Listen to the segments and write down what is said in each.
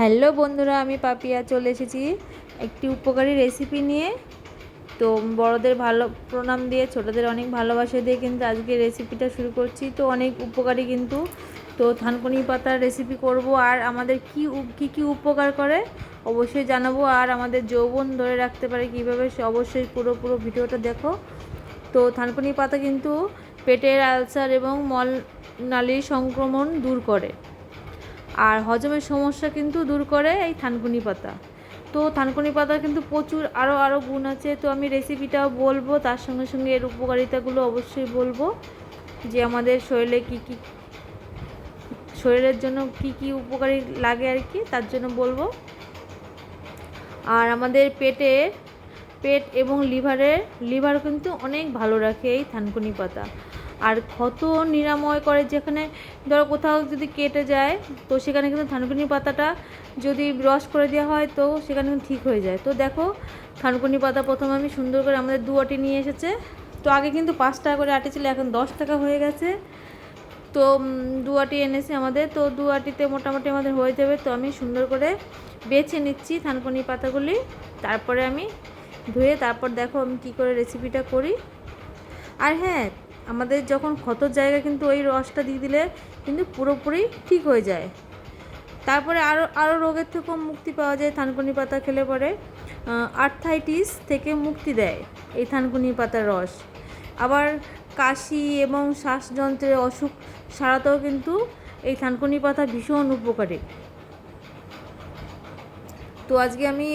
Hello বন্ধুরা, আমি পাপিয়া চলে এসেছি একটি উপকারী রেসিপি নিয়ে। তো বড়দের ভালো প্রণাম দিয়ে, ছোটদের অনেক ভালোবাসা দিয়ে কিন্তু আজকে রেসিপিটা শুরু করছি। তো অনেক উপকারী কিন্তু। তো থানকুনি পাতার রেসিপি করব আর আমাদের কি কি কি উপকার করে অবশ্যই জানাব। আর আমাদের যৌবন ধরে রাখতে পারে কীভাবে, সে অবশ্যই পুরো পুরো ভিডিওটা দেখো। তো থানকুনি পাতা কিন্তু পেটের আলসার এবং মল, নালীর সংক্রমণ দূর করে। আর হজমের সমস্যা কিন্তু দূর করে এই থানকুনি পাতা। তো থানকুনি পাতার কিন্তু প্রচুর আরও আরও গুণ আছে। তো আমি রেসিপিটাও বলব, তার সঙ্গে সঙ্গে এর উপকারিতাগুলো অবশ্যই বলব। যে আমাদের শরীরে কী কী, শরীরের জন্য কি কি উপকারী লাগে আর কি, তার জন্য বলব। আর আমাদের পেটে, পেট এবং লিভারের, লিভার কিন্তু অনেক ভালো রাখে এই থানকুনি পাতা। আর ক্ষত নিরাময় করে যেখানে ধরো কোথাও যদি কেটে যায়, তো সেখানে কিন্তু থানকুনি পাতাটা যদি রস করে দেওয়া হয়, তো সেখানে কিন্তু ঠিক হয়ে যায়। তো দেখো, থানকুনি পাতা প্রথমে আমি সুন্দর করে আমাদের দু আটি নিয়ে এসেছে। তো আগে কিন্তু পাঁচ টাকা করে আটি ছিল, এখন দশ টাকা হয়ে গেছে। তো দু আটি এনেছে আমাদের। তো দু আটিতে মোটামুটি আমাদের হয়ে যাবে। তো আমি সুন্দর করে বেছে নিচ্ছি থানকুনি পাতাগুলি। তারপরে আমি ধুয়ে, তারপর দেখো আমি কী করে রেসিপিটা করি। আর হ্যাঁ আমাদের যখন ক্ষতর জায়গা কিন্তু ওই রসটা দিয়ে দিলে কিন্তু পুরোপুরি ঠিক হয়ে যায়। তারপরে আরও আরও রোগের থেকেও মুক্তি পাওয়া যায়, থানকুনি পাতা খেলে পরে আর্থাইটিস থেকে মুক্তি দেয় এই থানকুনি পাতার রস। আবার কাশি এবং শ্বাসযন্ত্রের অসুখ সারাতেও কিন্তু এই থানকুনি পাতা ভীষণ উপকারী। তো আজকে আমি,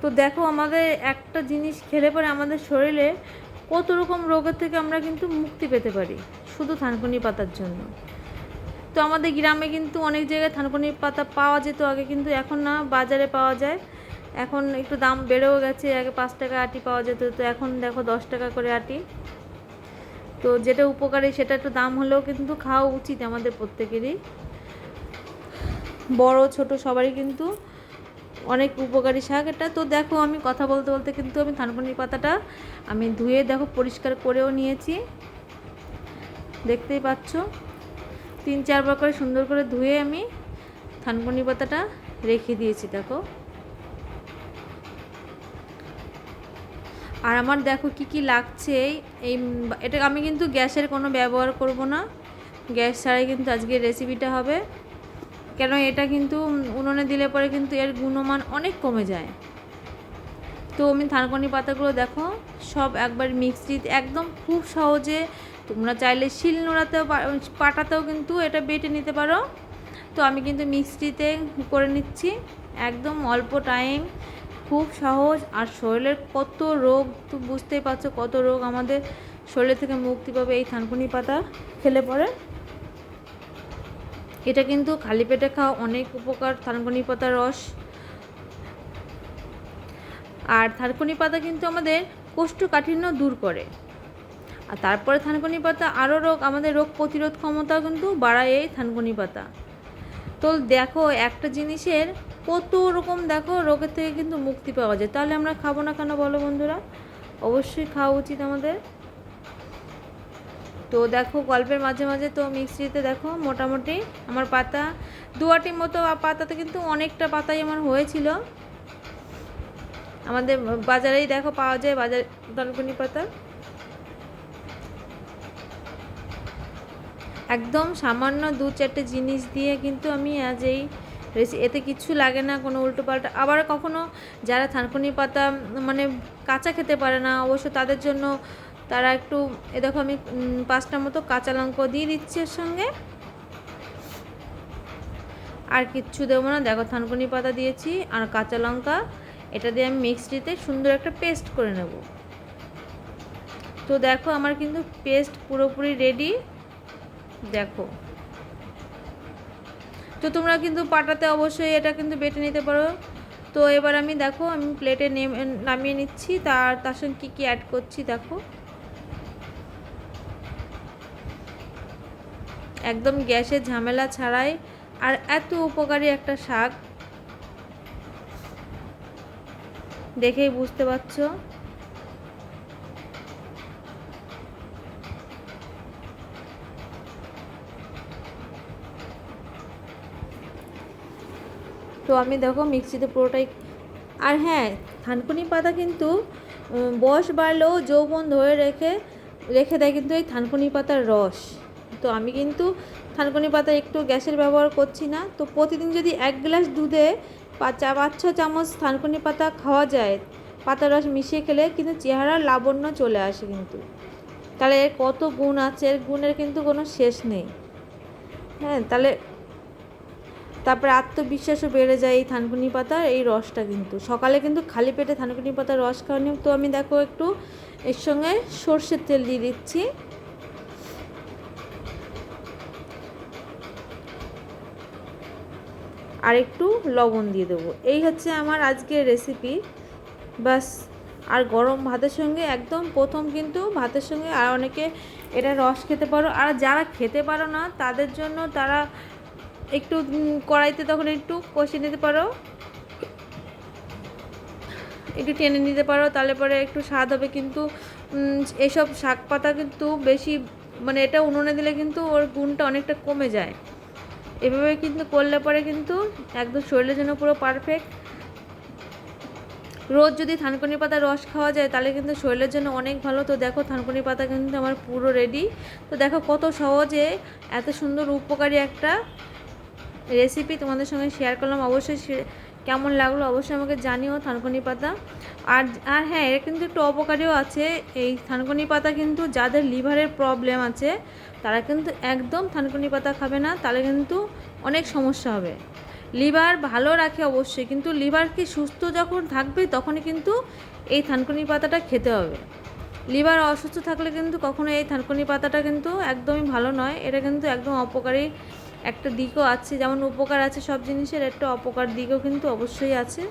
তো দেখো আমাদের একটা জিনিস খেলে পরে আমাদের শরীরে কত রকম রোগের থেকে আমরা কিন্তু মুক্তি পেতে পারি? শুধু থানকুনি পাতার জন্য। তো আমাদের গ্রামে কিন্তু অনেক জায়গায় থানকুনি পাতা পাওয়া যেত, আগে কিন্তু এখন না, বাজারে পাওয়া যায়। এখন একটু দাম বেড়েও গেছে, আগে পাঁচ টাকা আটি পাওয়া যেত, তো এখন দেখো দশ টাকা করে আটি। তো যেটা উপকারী সেটা একটু দাম হলেও কিন্তু খাওয়া উচিত আমাদের প্রত্যেকেরই। বড়, ছোট সবারই কিন্তু অনেক উপকারী শাক এটা। তো দেখো আমি কথা বলতে বলতে কিন্তু আমি থানকুনি পাতাটা আমি ধুয়ে দেখো পরিষ্কার করেও নিয়েছি। দেখতেই পাচ্ছ? তিন চারবার করে সুন্দর করে ধুয়ে আমি থানকুনি পাতাটা রেখে দিয়েছি দেখো। আর আমার দেখো কি কি লাগছে এই এটা আমি কিন্তু গ্যাসের কোনো ব্যবহার করব না। গ্যাস ছাড়াই কিন্তু আজকে রেসিপিটা হবে। কেন এটা কিন্তু উনুনে দিলে পরে কিন্তু এর গুণমান অনেক কমে যায়। তো আমি থানকনি পাতাগুলো দেখো, সব একবার মিক্সিতে একদম খুব সহজে তোমরা চাইলে শিল নোড়াতেও পাটাতেও কিন্তু এটা বেটে নিতে পারো। তো আমি কিন্তু মিক্সিতে করে নিচ্ছি, একদম অল্প টাইম খুব সহজ। আর শরীরের কত রোগ, তো বুঝতেই পারছ কত রোগ আমাদের শরীর থেকে মুক্তি পাবে এই থানকুনি পাতা, খেলে পরে। এটা কিন্তু খালি পেটে খাওয়া অনেক উপকার, থানকুনি পাতার রস। আর থানকুনি পাতা কিন্তু আমাদের কোষ্ঠকাঠিন্য দূর করে। আর তারপরে থানকুনি পাতা আরও রোগ, আমাদের রোগ প্রতিরোধ ক্ষমতা কিন্তু বাড়ায় এই থানকুনি পাতা। তো দেখো, একটা জিনিসের কত রকম দেখো রোগের থেকে কিন্তু মুক্তি পাওয়া যায়। তাহলে আমরা খাব না কেন বলো বন্ধুরা? অবশ্যই খাওয়া উচিত আমাদের। তো দেখো, গল্পের মাঝে মাঝে তো মিক্সিতে দেখো, মোটামুটি আমার পাতা, দুয়াটির মতো পাতাতে কিন্তু অনেকটা পাতাই আমার হয়েছিল। আমাদের বাজারেই দেখো পাওয়া যায়, বাজার দলকুনি পাতা। একদম সামান্য দু চারটে জিনিস দিয়ে কিন্তু আমি আজ এই রেসি এতে কিছু লাগে না, কোনো উল্টো পাল্টা। আবার কখনো যারা থানকুনি পাতা মানে কাঁচা খেতে পারে না, অবশ্য তাদের জন্য তারা একটু, এ দেখো আমি পাঁচটা মতো কাঁচা লঙ্কা দিয়ে দিচ্ছি এর সঙ্গে। আর কিচ্ছু দেবো না। দেখো থানকুনি পাতা দিয়েছি আর কাঁচা লঙ্কা। এটা দিয়ে আমি মিক্সিতে সুন্দর একটা পেস্ট করে নেব। তো দেখো আমার কিন্তু পেস্ট পুরোপুরি রেডি। দেখো। তো তোমরা কিন্তু পাটাতে অবশ্যই এটা কিন্তু বেটে নিতে পারো। তো এবার আমি, দেখো, আমি প্লেটে নামিয়ে নিচ্ছি। তার তার সঙ্গে কী কী অ্যাড করছি, দেখো। একদম গ্যাসের ঝামেলা ছাড়াই। আর এত উপকারী একটা শাক। দেখেই বুঝতে পারছ। তো আমি দেখো মিক্সিতে পুরোটাই আর হ্যাঁ থানকুনি পাতা কিন্তু বয়স বাড়লেও যৌবন ধরে রেখে রেখে দেয় কিন্তু এই থানকুনি পাতার রস। তো আমি কিন্তু থানকুনি পাতা একটু গ্যাসের ব্যবহার করছি না। তো প্রতিদিন যদি এক গ্লাস দুধে চা পাঁচ, ছ চামচ থানকুনি পাতা খাওয়া যায়, পাতার রস মিশিয়ে খেলে কিন্তু চেহারার লাবণ্য চলে আসে কিন্তু। তাহলে এর কত গুণ আছে? এর গুণের কিন্তু কোনো শেষ নেই। হ্যাঁ তাহলে তারপরে আত্মবিশ্বাসও বেড়ে যায় এই থানকুনি পাতার, এই রসটা কিন্তু। সকালে কিন্তু খালি পেটে থানকুনি পাতার রস খাওয়া নিয়ম তো আমি দেখো একটু এর সঙ্গে সর্ষের তেল দিয়ে দিচ্ছি। আর একটু লবণ দিয়ে দেবো। এই হচ্ছে আমার আজকের রেসিপি বাস আর গরম ভাতের সঙ্গে একদম প্রথম কিন্তু ভাতের সঙ্গে আর অনেকে এটা রস খেতে পারো। আর যারা খেতে পারো না, তাদের জন্য তারা একটু কড়াইতে তখন একটু কষিয়ে নিতে পারো। একটু টেনে নিতে পারো, তাহলে পরে একটু স্বাদ হবে কিন্তু এসব শাক পাতা কিন্তু বেশি মানে এটা উনুনে দিলে কিন্তু ওর গুণটা অনেকটা কমে যায়। এভাবে কিন্তু করলে পরে কিন্তু একদম শরীরের জন্য পুরো পারফেক্ট রোজ যদি থানকুনি পাতা রস খাওয়া যায়, তাহলে কিন্তু শরীরের জন্য অনেক ভালো। তো দেখো থানকুনি পাতা কিন্তু আমার পুরো রেডি তো দেখো কত সহজে, এত সুন্দর, উপকারী একটা রেসিপি তোমাদের সঙ্গে শেয়ার করলাম। অবশ্যই কেমন লাগল অবশ্যই আমাকে জানিও থানকুনি পাতা। আর আর হ্যাঁ এর কিন্তু একটু অপকারীও আছে। এই থানকুনি পাতা কিন্তু যাদের লিভারের প্রবলেম আছে, তারা কিন্তু একদম থানকুনি পাতা খাবে না, তাহলে কিন্তু অনেক সমস্যা হবে। লিভার ভালো রাখে অবশ্যই, কিন্তু লিভার কি সুস্থ যখন থাকবে, তখনই কিন্তু এই থানকুনি পাতাটা খেতে হবে। লিভার অসুস্থ থাকলে কিন্তু কখনো এই থানকুনি পাতাটা কিন্তু একদমই ভালো নয়, এটা কিন্তু একদম অপকারী একটা দিকও আছে, যেমন উপকার আছে সব জিনিসের, একটা অপকার দিকও কিন্তু অবশ্যই আছে।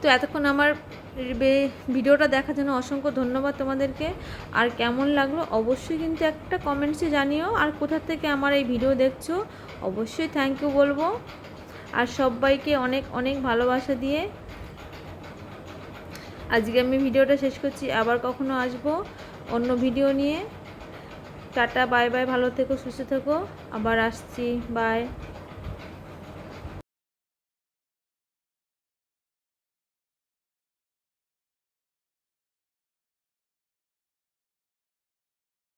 তো এতক্ষণ আমার ভিডিওটা দেখার জন্য অসংখ্য ধন্যবাদ তোমাদেরকে। আর কেমন লাগল অবশ্যই কিন্তু একটা কমেন্টসে জানিও। আর কোথা থেকে আমার এই ভিডিও দেখছ, অবশ্যই থ্যাংক ইউ বলব। আর সবাইকে অনেক অনেক ভালোবাসা দিয়ে আজকে আমি ভিডিওটা শেষ করছি। আবার কখনো আসব অন্য ভিডিও নিয়ে। টাটা বাই বাই ভালো থেকো সুস্থ থেকো। আবার আসছি বাই।